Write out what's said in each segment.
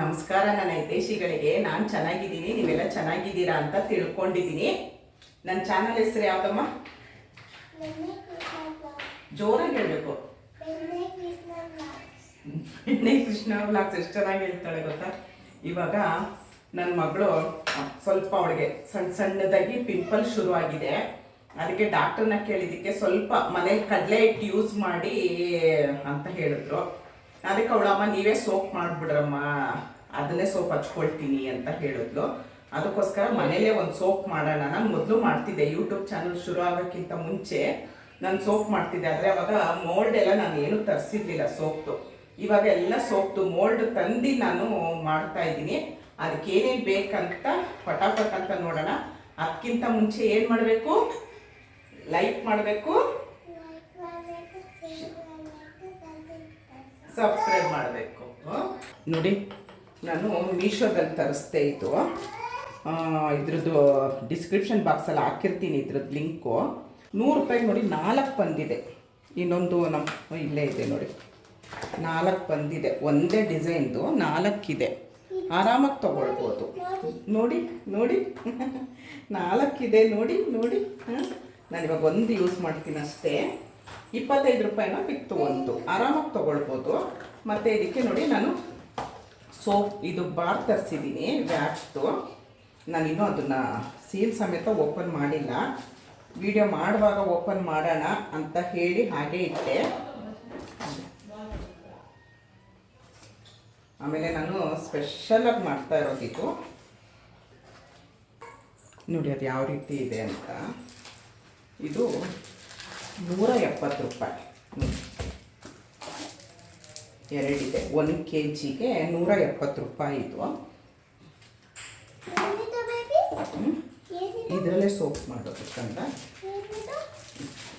ನಮಸ್ಕಾರ ನನ್ನ ಹಿತೈಷಿಗಳಿಗೆ. ನಾನು ಚೆನ್ನಾಗಿದ್ದೀನಿ, ನೀವೆಲ್ಲ ಚೆನ್ನಾಗಿದ್ದೀರಾ ಅಂತ ತಿಳ್ಕೊಂಡಿದ್ದೀನಿ. ನನ್ನ ಚಾನಲ್ ಹೆಸರು ಯಾವುದಮ್ಮ? ಜೋರಾಗಿ ಹೇಳಬೇಕು. ಎಣ್ಣೆ ಕೃಷ್ಣ ಬ್ಲಾಗ್ಸ್ ಎಷ್ಟು ಚೆನ್ನಾಗಿ ಹೇಳ್ತಾಳೆ ಗೊತ್ತಾ? ಇವಾಗ ನನ್ನ ಮಗಳು ಸ್ವಲ್ಪ ಅವಳಿಗೆ ಸಣ್ಣ ಸಣ್ಣದಾಗಿ ಪಿಂಪಲ್ ಶುರುವಾಗಿದೆ. ಅದಕ್ಕೆ ಡಾಕ್ಟರ್ನ ಕೇಳಿದ್ದಕ್ಕೆ ಸ್ವಲ್ಪ ಮನೇಲಿ ಕಡಲೆ ಹಿಟ್ಟು ಯೂಸ್ ಮಾಡಿ ಅಂತ ಹೇಳಿದ್ರು. ಅದಕ್ಕೆ ಅವಳಮ್ಮ ನೀವೇ ಸೋಪ್ ಮಾಡಿಬಿಡ್ರಮ್ಮ. ಅದನ್ನೇ ಸೋಪ್ ಹಚ್ಕೊಳ್ತೀನಿ ಅಂತ ಹೇಳಿದ್ಲು. ಅದಕ್ಕೋಸ್ಕರ ಮನೇಲೇ ಒಂದು ಸೋಪ್ ಮಾಡೋಣ. ನಾನು ಮೊದಲು ಮಾಡ್ತಿದ್ದೆ. ಯೂಟ್ಯೂಬ್ ಚಾನಲ್ ಶುರು ಆಗೋಕ್ಕಿಂತ ಮುಂಚೆ ನಾನು ಸೋಪ್ ಮಾಡ್ತಿದ್ದೆ. ಆದರೆ ಅವಾಗ ಮೋಲ್ಡ್ ಎಲ್ಲ ನಾನು ಏನು ತರಿಸಿರ್ಲಿಲ್ಲ ಸೋಪ್ದು. ಇವಾಗ ಎಲ್ಲ ಸೋಪ್ದು ಮೋಲ್ಡ್ ತಂದು ನಾನು ಮಾಡ್ತಾ ಇದ್ದೀನಿ. ಅದಕ್ಕೆ ಏನೇನು ಬೇಕಂತ ಫಟಾಫಟ್ ಅಂತ ನೋಡೋಣ. ಅದಕ್ಕಿಂತ ಮುಂಚೆ ಏನು ಮಾಡಬೇಕು? ಲೈಕ್ ಮಾಡಬೇಕು. ಸಬ್ಸ್ಕ್ರೈಬ್ ಮಾಡಬೇಕು. ನೋಡಿ, ನಾನು ಮೀಶೋದಲ್ಲಿ ತರಿಸ್ದೆ ಇದು. ಇದ್ರದ್ದು ಡಿಸ್ಕ್ರಿಪ್ಷನ್ ಬಾಕ್ಸಲ್ಲಿ ಹಾಕಿರ್ತೀನಿ ಇದ್ರದ್ದು ಲಿಂಕು ನೂರು ರೂಪಾಯಿ ನೋಡಿ ನಾಲ್ಕು ಬಂದಿದೆ. ಇನ್ನೊಂದು ನಮ್ಮ ಇಲ್ಲೇ ಇದೆ ನೋಡಿ. ನಾಲ್ಕು ಬಂದಿದೆ. ಒಂದೇ ಡಿಸೈನ್ದು ನಾಲ್ಕಿದೆ ಆರಾಮಾಗಿ ತಗೊಳ್ಬೋದು. ನೋಡಿ ನೋಡಿ. ನಾಲ್ಕಿದೆ ನೋಡಿ ನೋಡಿ. ನಾನು ಇವಾಗ ಒಂದು ಯೂಸ್ ಮಾಡ್ತೀನಿ ಅಷ್ಟೇ. ಇಪ್ಪತ್ತೈದು ರೂಪಾಯಿನ ಬಿತ್ತು ಒಂದು ಆರಾಮಾಗಿ ತೊಗೊಳ್ಬೋದು. ಮತ್ತು ಇದಕ್ಕೆ ನೋಡಿ ನಾನು ಸೋಪ್, ಇದು ಬಾರ್ ತರಿಸಿದ್ದೀನಿ ವ್ಯಾಪ್ಸ್ದು. ನಾನಿನ್ನೂ ಅದನ್ನು ಸೀಲ್ ಸಮೇತ ಓಪನ್ ಮಾಡಿಲ್ಲ. ವಿಡಿಯೋ ಮಾಡುವಾಗ ಓಪನ್ ಮಾಡೋಣ ಅಂತ ಹೇಳಿ ಹಾಗೆ ಇಟ್ಟೆ. ಆಮೇಲೆ ನಾನು ಸ್ಪೆಷಲಾಗಿ ಮಾಡ್ತಾ ಇರೋದಿದ್ದು ನೋಡಿ ಅದು ಯಾವ ರೀತಿ ಇದೆ ಅಂತ. ಇದು ನೂರ ಎಪ್ಪತ್ತು ರೂಪಾಯಿ. ಎರಡಿದೆ. ಒಂದು ಕೆ ಜಿಗೆ ನೂರ ಎಪ್ಪತ್ತು ರೂಪಾಯಿ ಇದು ಇದರಲ್ಲೇ ಸೋಪ್ ಮಾಡೋದಕ್ಕಂತ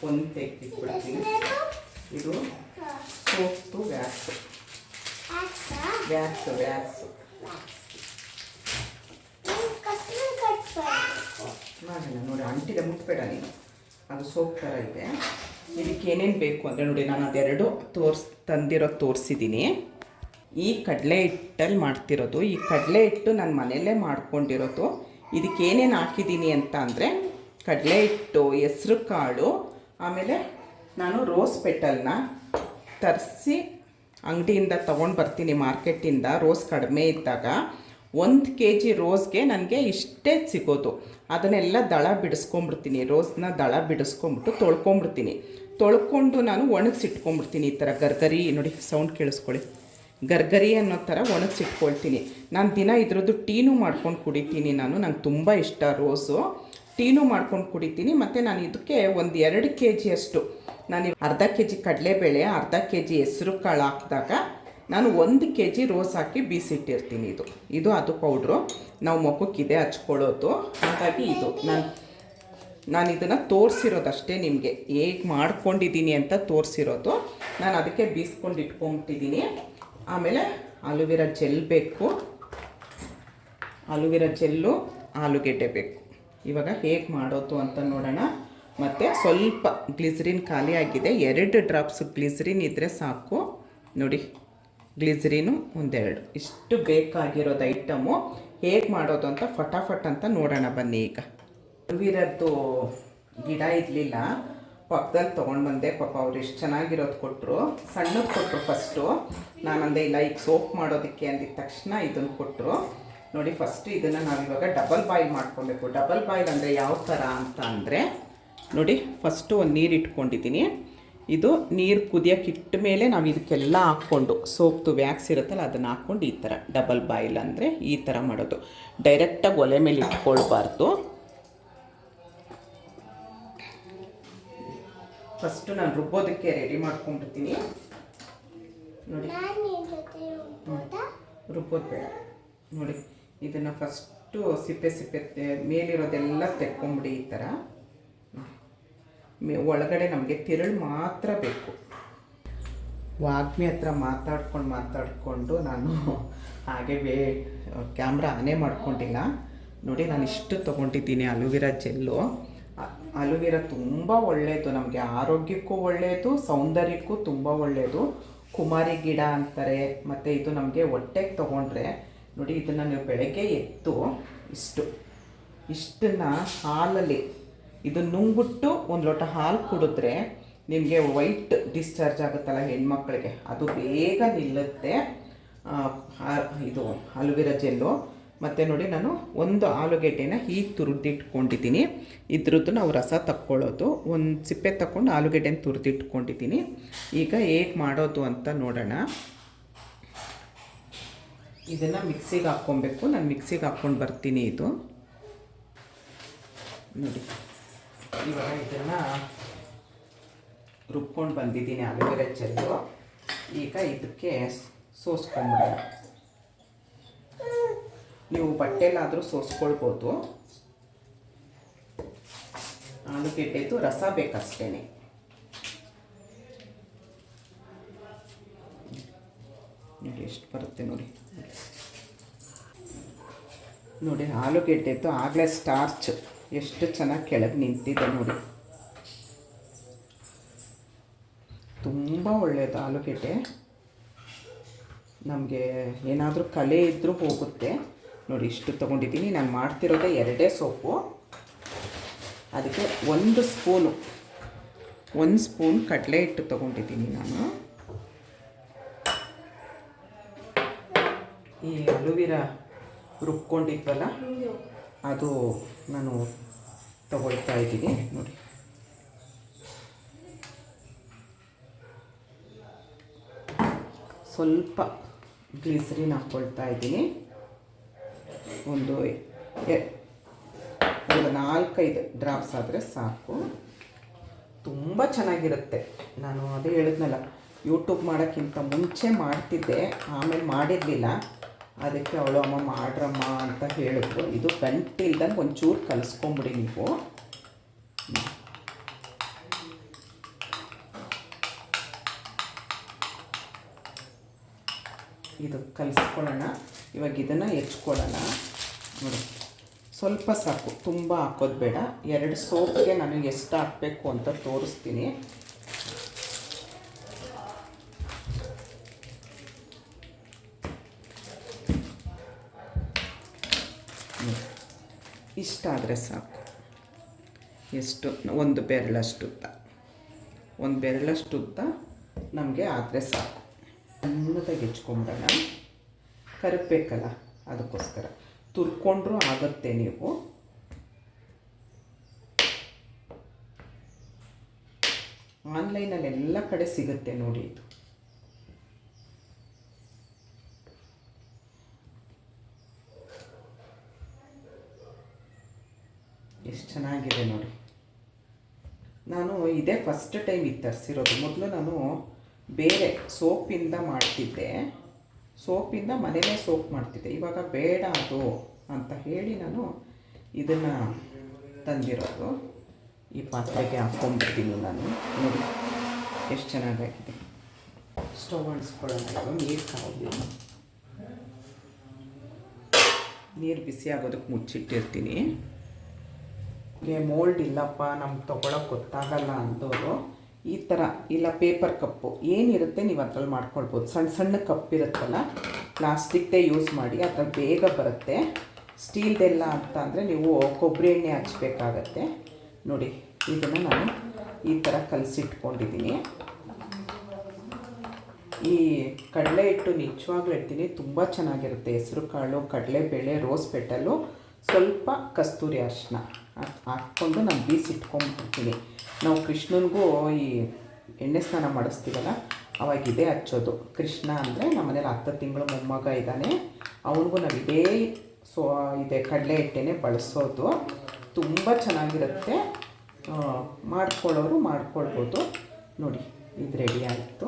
ಒಂದು ತೆಗೆದಿಟ್ಬಿಡ್ತೀನಿ ಇದು ಸೋಪ್ದು ವ್ಯಾಸು ವ್ಯಾಸು ವ್ಯಾಸು ಮಾಡೋಣ ನೋಡಿ ಅಂಟಿದೆ ಮುಟ್ಬೇಡ ನೀನು. ಅದು ಸೋಪ್ ಥರ ಇದೆ. ಇದಕ್ಕೆ ಏನೇನು ಬೇಕು ಅಂದರೆ ನೋಡಿ, ನಾನು ಅದೆರಡು ತೋರ್ಸ್ ತಂದಿರೋದು ತೋರಿಸಿದ್ದೀನಿ ಈ ಕಡಲೆ ಹಿಟ್ಟಲ್ಲಿ ಮಾಡ್ತಿರೋದು. ಈ ಕಡಲೆ ಹಿಟ್ಟು ನಾನು ಮನೆಯಲ್ಲೇ ಮಾಡ್ಕೊಂಡಿರೋದು. ಇದಕ್ಕೆ ಏನೇನು ಹಾಕಿದ್ದೀನಿ ಅಂತ ಅಂದರೆ, ಕಡಲೆ ಹಿಟ್ಟು, ಹೆಸ್ರು ಕಾಳು, ಆಮೇಲೆ ನಾನು ರೋಸ್ ಪೆಟಲ್ನ ತರಿಸಿ ಅಂಗಡಿಯಿಂದ ತೊಗೊಂಡು ಬರ್ತೀನಿ ಮಾರ್ಕೆಟಿಂದ. ರೋಸ್ ಕಡಿಮೆ ಇದ್ದಾಗ ಒಂದು ಕೆ ಜಿ ರೋಸ್ಗೆ ನನಗೆ ಇಷ್ಟೇ ಸಿಗೋದು. ಅದನ್ನೆಲ್ಲ ದಳ ಬಿಡಿಸ್ಕೊಂಬಿಡ್ತೀನಿ ರೋಸ್ನ ದಳ ಬಿಡಿಸ್ಕೊಂಬಿಟ್ಟು ತೊಳ್ಕೊಂಬಿಡ್ತೀನಿ ತೊಳ್ಕೊಂಡು ನಾನು ಒಣಗಿಸಿಟ್ಕೊಂಬಿಡ್ತೀನಿ ಈ ಥರ. ಗರ್ಗರಿ, ನೋಡಿ ಸೌಂಡ್ ಕೇಳಿಸ್ಕೊಳ್ಳಿ. ಗರ್ಗರಿ ಅನ್ನೋ ಥರ ಒಣಗಿಸಿಟ್ಕೊಳ್ತೀನಿ. ನಾನು ದಿನ ಇದ್ರದ್ದು ಟೀನು ಮಾಡ್ಕೊಂಡು ಕುಡಿತೀನಿ ನಾನು. ನಂಗೆ ತುಂಬ ಇಷ್ಟ ರೋಸು. ಟೀನು ಮಾಡ್ಕೊಂಡು ಕುಡಿತೀನಿ. ಮತ್ತು ನಾನು ಇದಕ್ಕೆ ಒಂದು ಎರಡು ಕೆ ಜಿಯಷ್ಟು ನಾನು ಅರ್ಧ ಕೆ ಜಿ ಕಡಲೆಬೇಳೆ, ಅರ್ಧ ಕೆ ಜಿ ಹೆಸರು ಕಾಳು ಹಾಕಿದಾಗ ನಾನು ಒಂದು ಕೆ ಜಿ ರೋಸ್ ಹಾಕಿ ಬೀಸಿಟ್ಟಿರ್ತೀನಿ ಇದು. ಇದು ಅದು ಪೌಡ್ರು. ನಾವು ಮುಖಕ್ಕೆ ಇದೇ ಹಚ್ಕೊಳ್ಳೋದು. ಹಾಗಾಗಿ ಇದು. ನಾನು ನಾನು ಇದನ್ನು ತೋರಿಸಿರೋದಷ್ಟೇ ನಿಮಗೆ. ಹೇಗೆ ಮಾಡ್ಕೊಂಡಿದ್ದೀನಿ ಅಂತ ತೋರಿಸಿರೋದು. ನಾನು ಅದಕ್ಕೆ ಬೀಸ್ಕೊಂಡು ಇಟ್ಕೊಂಬಿಟ್ಟಿದ್ದೀನಿ ಆಮೇಲೆ ಆಲೂವೆರಾ ಜೆಲ್ ಬೇಕು. ಆಲೂವೆರಾ ಜೆಲ್ಲು, ಆಲೂಗೆಡ್ಡೆ ಬೇಕು. ಇವಾಗ ಹೇಗೆ ಮಾಡೋದು ಅಂತ ನೋಡೋಣ. ಮತ್ತು ಸ್ವಲ್ಪ ಗ್ಲಿಸರಿನ್ ಖಾಲಿ ಆಗಿದೆ ಎರಡು ಡ್ರಾಪ್ಸ್ ಗ್ಲಿಸರಿನ್ ಇದ್ದರೆ ಸಾಕು. ನೋಡಿ. ಗ್ಲಿಸರಿನು ಒಂದೆರಡು. ಇಷ್ಟು ಬೇಕಾಗಿರೋದು ಐಟಮು ಹೇಗೆ ಮಾಡೋದು ಅಂತ ಫಟಾಫಟ್ ಅಂತ ನೋಡೋಣ ಬನ್ನಿ ಈಗ. ಹೂವಿರದ್ದು ಗಿಡ ಇರಲಿಲ್ಲ. ಪಕ್ಕದಲ್ಲಿ ತೊಗೊಂಡು ಬಂದೆ. ಪಾಪ ಅವ್ರು ಎಷ್ಟು ಚೆನ್ನಾಗಿರೋದು ಕೊಟ್ಟರು ಸಣ್ಣದು ಕೊಟ್ಟರು ಫಸ್ಟು ನಾನಂದೆ, ಇಲ್ಲ, ಈಗ ಸೋಪ್ ಮಾಡೋದಕ್ಕೆ ಅಂದಿದ ತಕ್ಷಣ ಇದನ್ನು ಕೊಟ್ಟರು ನೋಡಿ ಫಸ್ಟು ಇದನ್ನು ನಾವಿವಾಗ ಡಬಲ್ ಬಾಯ್ಲ್ ಮಾಡ್ಕೊಬೇಕು. ಡಬಲ್ ಬಾಯ್ಲ್ ಅಂದರೆ ಯಾವ ಥರ ಅಂತ ಅಂದರೆ, ನೋಡಿ ಫಸ್ಟು ಒಂದು ನೀರು ಇಟ್ಕೊಂಡಿದ್ದೀನಿ ಇದು ನೀರು ಕುದಿಯೋಕ್ಕಿಟ್ಟ ಇಟ್ಟ ಮೇಲೆ ನಾವು ಇದಕ್ಕೆಲ್ಲ ಹಾಕ್ಕೊಂಡು ಸೋಪ್ದು ವ್ಯಾಕ್ಸ್ ಇರುತ್ತಲ್ಲ ಅದನ್ನು ಹಾಕ್ಕೊಂಡು ಈ ಥರ ಡಬಲ್ ಬಾಯಿಲ್ ಅಂದರೆ ಈ ಥರ ಮಾಡೋದು. ಡೈರೆಕ್ಟಾಗಿ ಒಲೆ ಮೇಲೆ ಇಟ್ಕೊಳ್ಬಾರ್ದು. ಫಸ್ಟು ನಾನು ರುಬ್ಬೋದಕ್ಕೆ ರೆಡಿ ಮಾಡ್ಕೊಂಡಿರ್ತೀನಿ ನೋಡಿ. ರುಬ್ಬೋದು? ಬೇಡ. ನೋಡಿ ಇದನ್ನು ಫಸ್ಟು ಸಿಪ್ಪೆ ಸಿಪ್ಪೆ ಮೇಲಿರೋದೆಲ್ಲ ತೆಕ್ಕೊಂಬಿಡಿ ಈ ಥರ ಒಳಗಡೆ ನಮಗೆ ತಿರುಳು ಮಾತ್ರ ಬೇಕು. ವಾಗ್ಮಿ ಹತ್ರ ಮಾತಾಡ್ಕೊಂಡು ಮಾತಾಡಿಕೊಂಡು ನಾನು ಹಾಗೆ ವೇ ಕ್ಯಾಮ್ರಾ ಆನೇ ಮಾಡ್ಕೊಂಡಿಲ್ಲ. ನೋಡಿ ನಾನು ಇಷ್ಟು ತೊಗೊಂಡಿದ್ದೀನಿ ಅಲುವಿರಾ ಜೆಲ್ಲು. ಅಲುವಿರ ತುಂಬ ಒಳ್ಳೆಯದು ನಮಗೆ ಆರೋಗ್ಯಕ್ಕೂ ಒಳ್ಳೆಯದು ಸೌಂದರ್ಯಕ್ಕೂ ತುಂಬ ಒಳ್ಳೆಯದು ಕುಮಾರಿ ಗಿಡ ಅಂತಾರೆ, ಮತ್ತು ಇದು ನಮಗೆ ಹೊಟ್ಟೆಗೆ ತೊಗೊಂಡ್ರೆ, ನೋಡಿ ಇದನ್ನು ನೀವು ಬೆಳಗ್ಗೆ ಎತ್ತು ಇಷ್ಟು, ಇಷ್ಟನ್ನು ಹಾಲಲ್ಲಿ ಇದು ನುಂಗ್ಬಿಟ್ಟು ಒಂದು ಲೋಟ ಹಾಲು ಕುಡಿದ್ರೆ ನಿಮಗೆ ವೈಟ್ ಡಿಸ್ಚಾರ್ಜ್ ಆಗುತ್ತಲ್ಲ ಹೆಣ್ಮಕ್ಳಿಗೆ. ಅದು ಬೇಗ ನಿಲ್ಲುತ್ತೆ. ಇದು ಅಲುವೆರಾ ಜೆಲ್ಲು. ಮತ್ತು ನೋಡಿ ನಾನು ಒಂದು ಆಲೂಗೆಡ್ಡೆನ ಹೀಗೆ ತುರಿದಿಟ್ಕೊಂಡಿದ್ದೀನಿ. ಇದ್ರದ್ದು ನಾವು ರಸ ತಕ್ಕೊಳ್ಳೋದು. ಒಂದು ಸಿಪ್ಪೆ ತಗೊಂಡು ಆಲೂಗೆಡ್ಡೆನ ತುರಿದಿಟ್ಕೊಂಡಿದ್ದೀನಿ. ಈಗ ಹೇಗೆ ಮಾಡೋದು ಅಂತ ನೋಡೋಣ. ಇದನ್ನು ಮಿಕ್ಸಿಗೆ ಹಾಕ್ಕೊಬೇಕು. ನಾನು ಮಿಕ್ಸಿಗೆ ಹಾಕ್ಕೊಂಡು ಬರ್ತೀನಿ ಇದು. ನೋಡಿ. ಇವಾಗ ಇದನ್ನು ರುಬ್ಕೊಂಡು ಬಂದಿದ್ದೀನಿ ಆಲೂಗೆರೆ ಚೆಲ್ಲು. ಈಗ ಇದಕ್ಕೆ ಸೋಸ್ಕೊಂಡ್ಬಿಡೋಣ. ನೀವು ಬಟ್ಟೆಲಾದರೂ ಸೋಸ್ಕೊಳ್ಬೋದು. ಆಲೂಗೆಡ್ಡೆದು ರಸ ಬೇಕಷ್ಟೇ ನೋಡಿ ಎಷ್ಟು ಬರುತ್ತೆ ನೋಡಿ. ನೋಡಿ ಆಲೂಗೆಡ್ಡೆದು ಆಗಲೇ ಸ್ಟಾರ್ಚ್ ಎಷ್ಟು ಚೆನ್ನಾಗಿ ಕೆಳಗೆ ನಿಂತಿದೆ ನೋಡಿ. ತುಂಬ ಒಳ್ಳೆಯದು ಆಲೂಗೆಡ್ಡೆ ನಮಗೆ ಏನಾದರೂ ಕಲೆ ಇದ್ದರೂ ಹೋಗುತ್ತೆ. ನೋಡಿ, ಇಷ್ಟು ತೊಗೊಂಡಿದ್ದೀನಿ. ನಾನು ಮಾಡ್ತಿರೋದೇ ಎರಡೇ ಸೋಪು. ಅದಕ್ಕೆ ಒಂದು ಸ್ಪೂನು, ಒಂದು ಸ್ಪೂನ್ ಕಡಲೆ ಹಿಟ್ಟು ತೊಗೊಂಡಿದ್ದೀನಿ ನಾನು. ಈ ಅಲುವಿರ ರುಬ್ಕೊಂಡಿದ್ವಲ್ಲ? ಅದು ನಾನು ತಗೊಳ್ತಾ ಇದ್ದೀನಿ, ನೋಡಿ. ಸ್ವಲ್ಪ ಗ್ಲಿಸರಿನ್ ಹಾಕ್ಕೊಳ್ತಾ ಇದ್ದೀನಿ. ಒಂದು ಒಂದು ನಾಲ್ಕೈದು ಡ್ರಾಪ್ಸ್ ಆದರೆ ಸಾಕು. ತುಂಬ ಚೆನ್ನಾಗಿರುತ್ತೆ. ನಾನು ಅದೇ ಹೇಳಿದ್ನಲ್ಲ ಯೂಟ್ಯೂಬ್ ಮಾಡೋಕ್ಕಿಂತ ಮುಂಚೆ ಮಾಡ್ತಿದ್ದೆ, ಆಮೇಲೆ ಮಾಡಿರಲಿಲ್ಲ. ಅದಕ್ಕೆ ಅವಳು, ಅಮ್ಮ, ಮಾಡ್ರಮ್ಮ ಅಂತ ಹೇಳಿದ್ರು ಇದು ಗಂಟಿಲ್ದಂಗೆ ಒಂಚೂರು ಕಲಿಸ್ಕೊಂಬಿಡಿ ನೀವು. ಇದು ಕಲಿಸ್ಕೊಳ್ಳೋಣ. ಇವಾಗ ಇದನ್ನು ಹೆಚ್ಕೊಳ್ಳೋಣ. ನೋಡಿ, ಸ್ವಲ್ಪ ಸಾಕು. ತುಂಬ ಹಾಕೋದು ಬೇಡ. ಎರಡು ಸೋಪ್ಗೆ ನಾನು ಎಷ್ಟು ಹಾಕಬೇಕು ಅಂತ ತೋರಿಸ್ತೀನಿ ನೋಡಿ. ಇಷ್ಟಾದರೆ ಸಾಕು. ಎಷ್ಟು? ಒಂದು ಬೆರಳಷ್ಟು ಉದ್ದ. ಒಂದು ಬೆರಳಷ್ಟು ಉದ್ದ ನಮಗೆ ಆದರೆ ಸಾಕು. ಸಣ್ಣದಾಗಿ ಹೆಚ್ಕೊಂಬಿಡೋಣ ಕರಿಬೇಕಲ್ಲ, ಅದಕ್ಕೋಸ್ಕರ. ತುರ್ಕೊಂಡ್ರೂ ಆಗುತ್ತೆ ನೀವು. ಆನ್ಲೈನಲ್ಲಿ ಎಲ್ಲ ಕಡೆ ಸಿಗುತ್ತೆ ನೋಡಿ ಇದು. ಎಷ್ಟು ಚೆನ್ನಾಗಿದೆ ನೋಡಿ. ನಾನು ಇದೇ ಫಸ್ಟ್ ಟೈಮ್ ಇದು ತರಿಸಿರೋದು. ಮೊದಲು ನಾನು ಬೇರೆ ಸೋಪಿಂದ ಮಾಡ್ತಿದ್ದೆ. ಸೋಪಿಂದ ಮನೇಲೇ ಸೋಪ್ ಮಾಡ್ತಿದ್ದೆ. ಇವಾಗ ಬೇಡ ಅದು ಅಂತ ಹೇಳಿ ನಾನು ಇದನ್ನು ತಂದಿರೋದು. ಈ ಪಾತ್ರೆಗೆ ಹಾಕ್ಕೊಂಡ್ಬಿಡ್ತೀನಿ ನಾನು. ನೋಡಿ, ಎಷ್ಟು ಚೆನ್ನಾಗಾಗಿದೆ. ಸ್ಟವ್ ಅಣಿಸ್ಕೊಳ್ಳೋಣ ನೀರು ಕಾವಲಿ. ನೀರು ಬಿಸಿ ಆಗೋದಕ್ಕೆ ಮುಚ್ಚಿಟ್ಟಿರ್ತೀನಿ. ಮೋಲ್ಡ್ ಇಲ್ಲಪ್ಪ, ನಮ್ಗೆ ತೊಗೊಳಕ್ಕೆ ಗೊತ್ತಾಗಲ್ಲ ಅಂತವರು ಈ ಥರ ಇಲ್ಲ ಪೇಪರ್ ಕಪ್ಪು, ಏನಿರುತ್ತೆ ನೀವು ಅದ್ರಲ್ಲಿ ಮಾಡ್ಕೊಳ್ಬೋದು. ಸಣ್ಣ ಸಣ್ಣ ಕಪ್ ಇರುತ್ತಲ್ಲ ಪ್ಲಾಸ್ಟಿಕ್ದೇ ಯೂಸ್ ಮಾಡಿ ಅದ್ರಲ್ಲಿ ಬೇಗ ಬರುತ್ತೆ. ಸ್ಟೀಲ್ದೆಲ್ಲ ಅಂತ ಅಂದರೆ ನೀವು ಕೊಬ್ಬರಿ ಎಣ್ಣೆ ಹಚ್ಬೇಕಾಗತ್ತೆ. ನೋಡಿ, ಇದನ್ನು ನಾನು ಈ ಥರ ಕಲಸಿಟ್ಕೊಂಡಿದ್ದೀನಿ ಈ ಕಡಲೆ ಹಿಟ್ಟು ನಿಜವಾಗ್ಲೂ ಹೇಳ್ತೀನಿ ತುಂಬ ಚೆನ್ನಾಗಿರುತ್ತೆ. ಹೆಸರು ಕಾಳು ಕಡಲೆಬೇಳೆ ರೋಸ್ ಪೆಟಲು ಸ್ವಲ್ಪ ಕಸ್ತೂರಿ ಅರಿಶಿನ. ಹಾಕ್ಕೊಂಡು ನಾನು ಬೀಸಿಟ್ಕೊಂಡ್ಬಿಡ್ತೀನಿ. ನಾವು ಕೃಷ್ಣನಿಗೂ ಈ ಎಣ್ಣೆ ಸ್ನಾನ ಮಾಡಿಸ್ತೀವಲ್ಲ, ಅವಾಗ ಇದೇ ಹಚ್ಚೋದು. ಕೃಷ್ಣ ಅಂದರೆ ನಮ್ಮನೇಲಿ ಹತ್ತು ತಿಂಗಳು ಮೊಮ್ಮಗ ಇದ್ದಾನೆ. ಅವನಿಗೂ ನಾವು ಇದೇ ಸೊ, ಇದೆ ಕಡಲೆ ಹಿಟ್ಟೆನೇ ಬಳಸೋದು. ತುಂಬ ಚೆನ್ನಾಗಿರುತ್ತೆ. ಮಾಡ್ಕೊಳ್ಳೋರು ಮಾಡ್ಕೊಳ್ಬೋದು. ನೋಡಿ, ಇದು ರೆಡಿ ಆಯಿತು.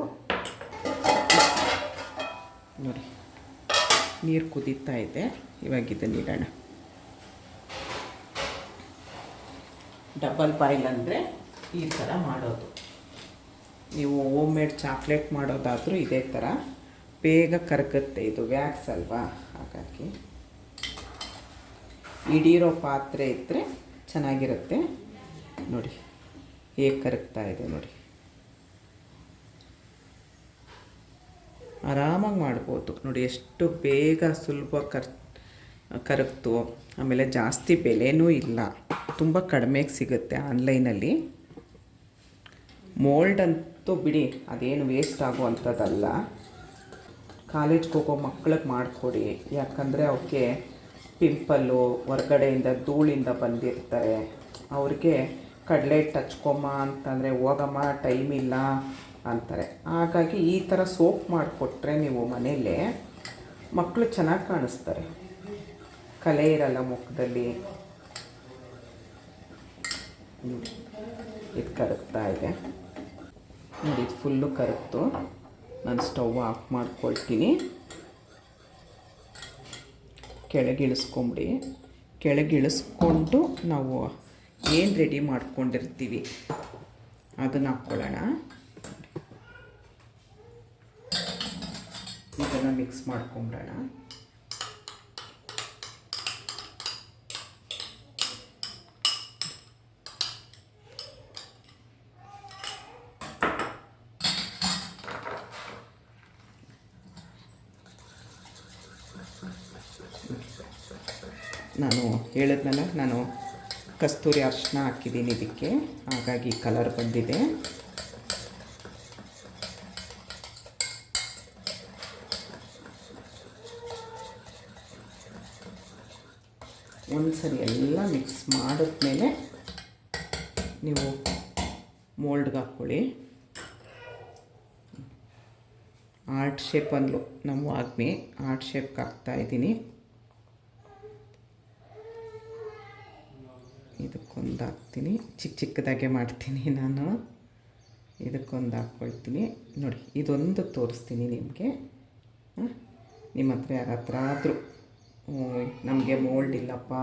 ನೋಡಿ, ನೀರು ಕುದೀತಾ ಇದೆ. ಇವಾಗ ಇದನ್ನ ಡಬಲ್ ಬಾಯ್ಲ್ ಅಂದರೆ ಈ ಥರ ಮಾಡೋದು. ನೀವು ಹೋಮ್ ಮೇಡ್ ಚಾಕ್ಲೇಟ್ ಮಾಡೋದಾದರೂ ಇದೇ ಥರ ಬೇಗ ಕರಗುತ್ತೆ ಇದು, ವ್ಯಾಕ್ಸ್ ಅಲ್ವಾ? ಹಾಗಾಗಿ. ಇಡೀರೋ ಪಾತ್ರೆ ಇದ್ದರೆ ಚೆನ್ನಾಗಿರುತ್ತೆ. ನೋಡಿ, ಹೇಗೆ ಕರಗ್ತಾ ಇದೆ ನೋಡಿ. ಆರಾಮಾಗಿ ಮಾಡ್ಬೋದು. ನೋಡಿ, ಎಷ್ಟು ಬೇಗ ಸುಲಭ ಕರ್, ಕರಗ್ತು. ಆಮೇಲೆ ಜಾಸ್ತಿ ಬೆಲೆನೂ ಇಲ್ಲ. ತುಂಬ ಕಡಿಮೆಗೆ ಸಿಗುತ್ತೆ ಆನ್ಲೈನಲ್ಲಿ. ಮೋಲ್ಡ್ ಅಂತೂ ಬಿಡಿ, ಅದೇನು ವೇಸ್ಟ್ ಆಗುವಂಥದ್ದಲ್ಲ. ಕಾಲೇಜ್ಗೆ ಹೋಗೋ ಮಕ್ಳಿಗೆ ಮಾಡಿಕೊಡಿ, ಯಾಕಂದರೆ ಅವಕ್ಕೆ ಪಿಂಪಲ್ಲು, ಹೊರಗಡೆಯಿಂದ ಧೂಳಿಂದ ಬಂದಿರ್ತಾರೆ. ಅವ್ರಿಗೆ ಕಡಲೆ ಟಚ್ಕೊಮ್ಮ ಅಂತಂದರೆ, ಹೋಗಮ್ಮ, ಟೈಮ್ ಇಲ್ಲ ಅಂತಾರೆ. ಹಾಗಾಗಿ ಈ ಥರ ಸೋಪ್ ಮಾಡಿಕೊಟ್ರೆ ನೀವು ಮನೆಯಲ್ಲೇ ಮಕ್ಕಳು ಚೆನ್ನಾಗಿ ಕಾಣಿಸ್ತಾರೆ. ಕಲೆ ಇರಲ್ಲ ಮುಖದಲ್ಲಿ. ನೋಡಿ, ಇದು ಕರಗ್ತಾ ಇದೆ. ನೋಡಿ ಇದು ಫುಲ್ಲು ಕರಗ್ತು. ನಾನು ಸ್ಟವ್ ಆಫ್ ಮಾಡ್ಕೊಳ್ತೀನಿ. ಕೆಳಗಿಳಿಸ್ಕೊಂಬಿಡಿ. ಕೆಳಗಿಳಿಸ್ಕೊಂಡು ನಾವು ಏನು ರೆಡಿ ಮಾಡ್ಕೊಂಡಿರ್ತೀವಿ? ಅದನ್ನು ಹಾಕ್ಕೊಳ್ಳೋಣ. ಇದನ್ನು ಮಿಕ್ಸ್ ಮಾಡ್ಕೊಂಬಿಡೋಣ. ನಾನು ಹೇಳಿದ್ನಲ್ಲ, ನಾನು ಕಸ್ತೂರಿ ಅರ್ಶಿನ ಹಾಕಿದ್ದೀನಿ ಇದಕ್ಕೆ. ಹಾಗಾಗಿ ಕಲರ್ ಬಂದಿದೆ. ಒಂದ್ಸರಿ ಎಲ್ಲ ಮಿಕ್ಸ್ ಮಾಡಿದ್ಮೇಲೆ ನೀವು ಮೋಲ್ಡ್ಗೆ ಹಾಕ್ಕೊಳ್ಳಿ. ಆರ್ಟ್ ಶೇಪ್ ಅಂದ್ಲು, ನಮ್ಮ ಆಗ್ಮಿ. ಆರ್ಟ್ ಶೇಪ್ಗೆ ಹಾಕ್ತಾ ಇದಕ್ಕೊಂದು ಹಾಕ್ತೀನಿ ಚಿಕ್ಕ ಚಿಕ್ಕದಾಗೆ ಮಾಡ್ತೀನಿ ನಾನು. ಇದಕ್ಕೊಂದು ಹಾಕ್ಕೊಳ್ತೀನಿ ನೋಡಿ, ಇದೊಂದು ತೋರಿಸ್ತೀನಿ ನಿಮಗೆ. ನಿಮ್ಮ ಹತ್ರ ಯಾರ ಹತ್ರ ಆದರೂ ನಮಗೆ ಮೋಲ್ಡ್ ಇಲ್ಲಪ್ಪ,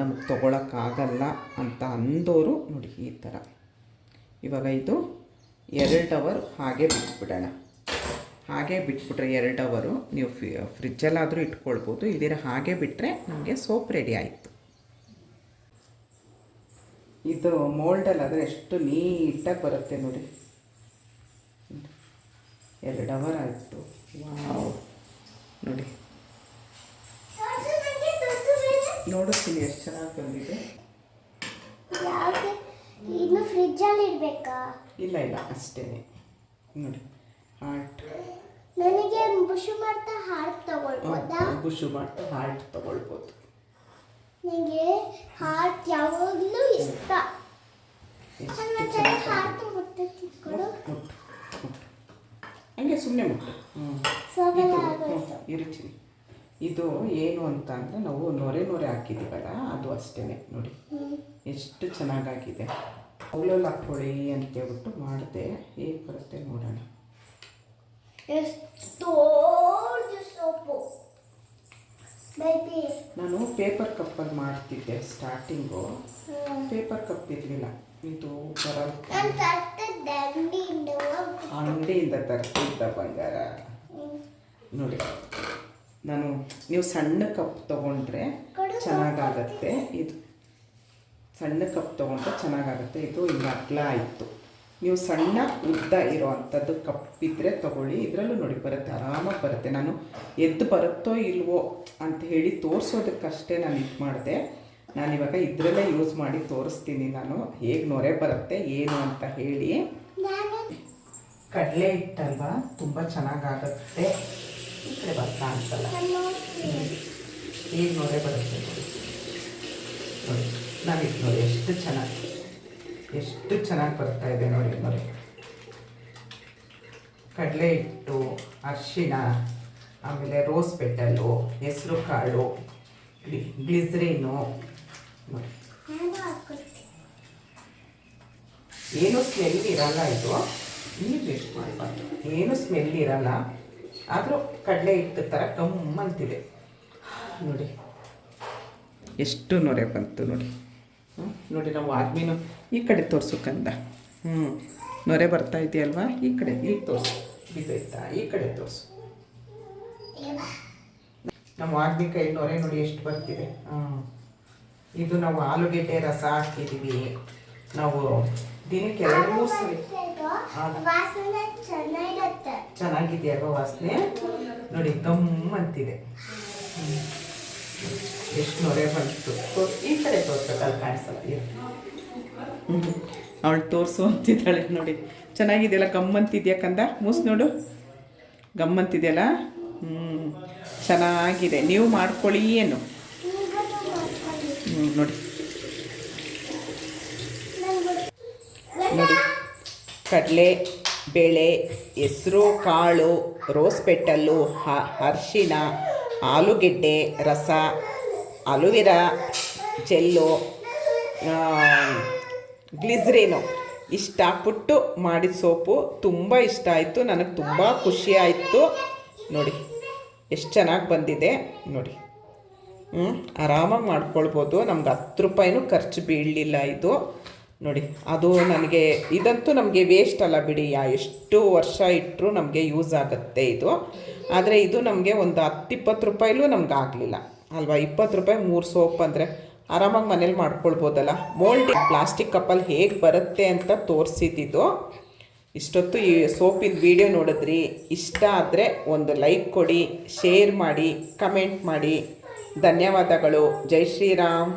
ನಮಗೆ ತೊಗೊಳಕ್ಕಾಗಲ್ಲ ಅಂತ ಅಂದೋರು ನೋಡಿ ಈ ಥರ. ಇವಾಗ ಇದು ಎರಡು ಅವರ್ ಹಾಗೆ ಬಿಟ್ಬಿಡೋಣ. ಹಾಗೆ ಬಿಟ್ಬಿಟ್ರೆ ಎರಡು ಅವರು ನೀವು ಫ್ರಿಜ್ಜಲ್ಲಾದರೂ ಇಟ್ಕೊಳ್ಬೋದು. ಇಲ್ದಿರ ಹಾಗೆ ಬಿಟ್ಟರೆ ನಮಗೆ ಸೋಪ್ ರೆಡಿ ಆಯಿತು. ಇದು ಮೋಲ್ಡಲ್ಲಾದರೆ ಎಷ್ಟು ನೀಟಾಗಿ ಬರುತ್ತೆ ನೋಡಿ. ಎರಡು ಅವರ್ ಆಯಿತು. ವಾವ್ ನೋಡಿ. ನೋಡುತ್ತೀನಿ ಎಷ್ಟು ಚೆನ್ನಾಗಿ ಬಂದಿದೆ. ಯಾಕೆ? ಇನ್ನು ಫ್ರಿಜ್ಜಲ್ಲಿ ಇಡಬೇಕಾ? ಇಲ್ಲ ಇಲ್ಲ ಅಷ್ಟೇ ನೋಡಿ ಹಾರ್ಟ್. ನನಗೆ ಬುಷು ಮಾಡ್ತಾ ಹಾರ್ಟ್ ತಗೊಳ್ಬೋದಾ? ಬುಷು ಮಾಡ್ತಾ ಹಾರ್ಟ್ ತೊಗೊಳ್ಬೋದು. ನನಗೆ ಹಾರ್ಟ್ ಯಾವಾಗಲೂ ಇಷ್ಟ. ಹಾರ್ಟ್ ಮುಟ್ಟೆ ಮುಟ್ಟು ಹಂಗೆ ಸುಮ್ಮನೆ ಮುಟ್ಟು. ಇದು ಆಗೋಯ್ತು. ಹ್ಮ್, ಇದು ಏನು ಅಂತ ಅಂದರೆ ನಾವು ನೊರೆ ನೊರೆ ಹಾಕಿದ್ದೀವಲ್ಲ ಅದು ಅಷ್ಟೇ ನೋಡಿ. ಎಷ್ಟು ಚೆನ್ನಾಗಾಗಿದೆ. ಅವಳಲ್ಲಿ ಹಾಕ್ಕೊಳ್ಳಿ ಅಂತ ಹೇಳ್ಬಿಟ್ಟು ಮಾಡಿದೆ. ಹೇಗೆ ಬರುತ್ತೆ ನೋಡೋಣ. ಎಷ್ಟು ಸೋಪು. ಬೇಬಿ ನಾನು ಪೇಪರ್ ಕಪ್ಪಲ್ಲಿ ಮಾಡ್ತಿದ್ದೆ ಸ್ಟಾರ್ಟಿಂಗು ಪೇಪರ್ ಕಪ್ ಇರಲಿಲ್ಲ. ಇದು ಅಂಗಡಿಯಿಂದ ಹೋಗಿ ಅಂಗಡಿಯಿಂದ ತರ್ತಿದ್ದ ಬಂಗಾರ. ನೋಡಿ ನಾನು ನೀವು ಸಣ್ಣ ಕಪ್ ತೊಗೊಂಡ್ರೆ ಚೆನ್ನಾಗಾಗತ್ತೆ. ಇದು ಸಣ್ಣ ಕಪ್ ತೊಗೊಂಡ್ರೆ ಚೆನ್ನಾಗಾಗತ್ತೆ. ಇದು ಇನ್ನು ಅಗ್ಲ ಆಯಿತು. ನೀವು ಸಣ್ಣ ಉದ್ದ ಇರೋ ಅಂಥದ್ದು ಕಪ್ ಇದ್ದರೆ ತೊಗೊಳ್ಳಿ. ಇದರಲ್ಲೂ ನೋಡಿ ಬರುತ್ತೆ ಆರಾಮಾಗಿ ಬರುತ್ತೆ. ನಾನು ಎದ್ದು ಬರುತ್ತೋ ಇಲ್ವೋ ಅಂತ ಹೇಳಿ ತೋರಿಸೋದಕ್ಕಷ್ಟೇ ನಾನು ಇದು ಮಾಡಿದೆ. ನಾನಿವಾಗ ಇದರಲ್ಲೇ ಯೂಸ್ ಮಾಡಿ ತೋರಿಸ್ತೀನಿ ನಾನು. ಹೇಗೆ ನೊರೆ ಬರುತ್ತೆ ಏನು ಅಂತ ಹೇಳಿ. ಕಡಲೆ ಹಿಟ್ಟಲ್ವ? ತುಂಬ ಚೆನ್ನಾಗಾಗುತ್ತೆ. ಈ ಕಡೆ ಬರ್ತಾ ಅಂತಲ್ಲ ಏನು ನೋಡ್ತೀನಿ ನೊರೆ ಬರುತ್ತೆ ನೋಡಿ. ನೋಡಿ ನಾನು ಇದು ನೋಡಿ ಎಷ್ಟು ಚೆನ್ನಾಗಿ. ಎಷ್ಟು ಚೆನ್ನಾಗಿ ಬರ್ತಾ ಇದೆ ನೋಡಿ ನೋಡಿ. ಕಡಲೆ ಹಿಟ್ಟು ಅರಿಶಿಣ, ಆಮೇಲೆ ರೋಸ್ ಪೆಟಲು ಹೆಸರು ಕಾಳು ಗ್ಲಿಸ್ರೀನು. ಏನು ಸ್ಮೆಲ್ ಇರಲ್ಲ ಇದು. ನೀರು ವೇಸ್ಟ್ ಮಾಡಬಾರ್ದು ಏನು ಸ್ಮೆಲ್ ಇರಲ್ಲ. ಆದರೂ ಕಡಲೆ ಹಿಟ್ಟು ಥರ ಕಮ್ಮಂತಿದೆ ನೋಡಿ. ಎಷ್ಟು ನೊರೆ ಬಂತು ನೋಡಿ? ನೋಡಿ, ನಾವು ಆದ್ಮೇಲೆ ಈ ಕಡೆ ತೋರಿಸು ಕಂದ. ಹ್ಞೂ ನೊರೆ ಬರ್ತಾ ಇದೆಯಲ್ವಾ? ಈ ಕಡೆ ಇಲ್ಲಿ ತೋರಿಸು. ಬಿದ್ದೋಯ್ತಾ ಈ ಕಡೆ ತೋರಿಸು. ನಮ್ಮ ಆಗಿನ ನೊರೆ ನೋಡಿ ಎಷ್ಟು ಬರ್ತಿದೆ? ಹ್ಞೂ ಇದು ನಾವು ಆಲೂಗೆಡ್ಡೆ ರಸ ಹಾಕಿದ್ದೀವಿ. ನಾವು ದಿನಕ್ಕೆ ಎರಡು ಸರಿ. ಚೆನ್ನಾಗಿದೆಯಲ್ವ ವಾಸನೆ? ನೋಡಿ ತಮ್ಮ ಅಂತಿದೆ. ಎಷ್ಟು ನೊರೆ ಬಂತು. ಈ ಕಡೆ ತೋರ್ಸಕ್ಕಲ್ಲಿ ಕಾಣಿಸುತ್ತೆ. ಅವಳು ತೋರಿಸು ಅಂತಿದ್ದಾಳೆ ನೋಡಿ. ಚೆನ್ನಾಗಿದೆಯಲ್ಲ, ಗಮ್ಮಂತಿದ್ಯಾ ಕಂದ? ಮೂಸ್ ನೋಡು. ಗಮ್ಮಂತಿದೆಯಲ್ಲ? ಹ್ಞೂ ಚೆನ್ನಾಗಿದೆ. ನೀವು ಮಾಡ್ಕೊಳ್ಳಿ ಏನು? ಹ್ಞೂ ನೋಡಿ. ನೋಡಿ. ಕಡಲೆ, ಬೇಳೆ, ಹೆಸರು, ಕಾಳು, ರೋಸ್ ಪೆಟ್ಟಲ್ಲು, ಹ ಅರಿಶಿಣ ಆಲೂಗೆಡ್ಡೆ, ರಸ, ಅಲುವೆರಾ, ಜೆಲ್ಲು ಗ್ಲಿಸ್ರಿನು. ಇಷ್ಟ ಮಾಡಿದ ಸೋಪು ತುಂಬ ಇಷ್ಟ ಆಯಿತು, ನನಗೆ ತುಂಬ ಖುಷಿ ಆಯಿತು. ನೋಡಿ, ಎಷ್ಟು ಚೆನ್ನಾಗಿ ಬಂದಿದೆ, ನೋಡಿ. ಹ್ಞೂ ಆರಾಮಾಗಿ ಮಾಡ್ಕೊಳ್ಬೋದು. ನಮ್ಗೆ ಹತ್ತು ರೂಪಾಯಿನೂ ಖರ್ಚು ಬೀಳಲಿಲ್ಲ ಇದು. ನೋಡಿ, ಅದು ನನಗೆ ಇದಂತೂ ನಮಗೆ ವೇಸ್ಟ್ ಅಲ್ಲ ಬಿಡಿ. ಯಾ, ಎಷ್ಟು ವರ್ಷ ಇಟ್ಟರೂ ನಮಗೆ ಯೂಸ್ ಆಗುತ್ತೆ ಇದು. ಆದರೆ ಇದು ನಮಗೆ ಒಂದು ಹತ್ತು ಇಪ್ಪತ್ತು ರೂಪಾಯಿಲೂ ನಮ್ಗೆ ಆಗಲಿಲ್ಲ. ಅಲ್ವಾ, ಇಪ್ಪತ್ತು ರೂಪಾಯಿ ಮೂರು ಸೋಪ್ ಅಂದರೆ ಆರಾಮಾಗಿ ಮನೇಲಿ ಮಾಡ್ಕೊಳ್ಬೋದಲ್ಲ? ಮೋಲ್ಡ್ ಪ್ಲಾಸ್ಟಿಕ್ ಕಪ್ಪಲ್ಲಿ ಹೇಗೆ ಬರುತ್ತೆ ಅಂತ ತೋರಿಸಿದ್ದು ಇಷ್ಟೊತ್ತು ಈ ಸೋಪಿನ ವಿಡಿಯೋ ನೋಡಿದ್ರಿ. ಇಷ್ಟ ಆದರೆ ಒಂದು ಲೈಕ್ ಕೊಡಿ ಶೇರ್ ಮಾಡಿ ಕಮೆಂಟ್ ಮಾಡಿ. ಧನ್ಯವಾದಗಳು. ಜೈ ಶ್ರೀರಾಮ್.